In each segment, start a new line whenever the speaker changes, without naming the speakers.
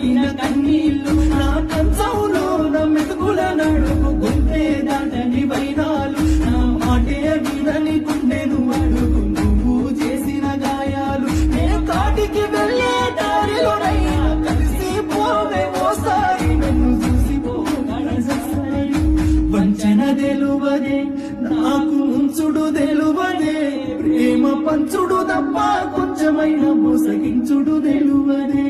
కరిగిన కన్నీళ్ళు నా కంచంలో నా మెతుకుల నడుపు గుంటే దాటని వైరాలు. నా మాటే వినని గుండెను అడుగు. నువ్వు చేసిన గాయాలు నేను కాటికి వెళ్ళే దారిలోనైనా కలిసి పోవే ఓసారి నన్ను చూసి పోగలసారి వంచన తెలువదే నాకు ఉంచుడు తెలువదే. ప్రేమ పంచుడు తప్ప కొంచెమైన మోసగించుడు తెలువదే.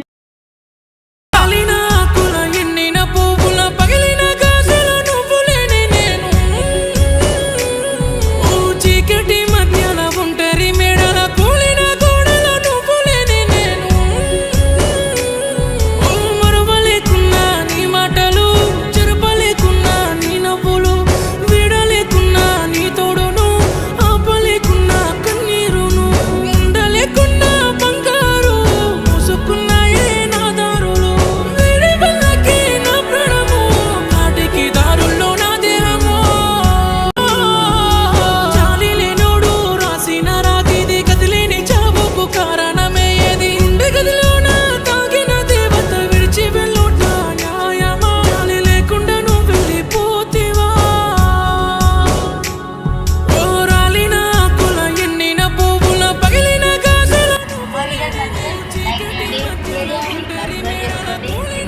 你没有能力。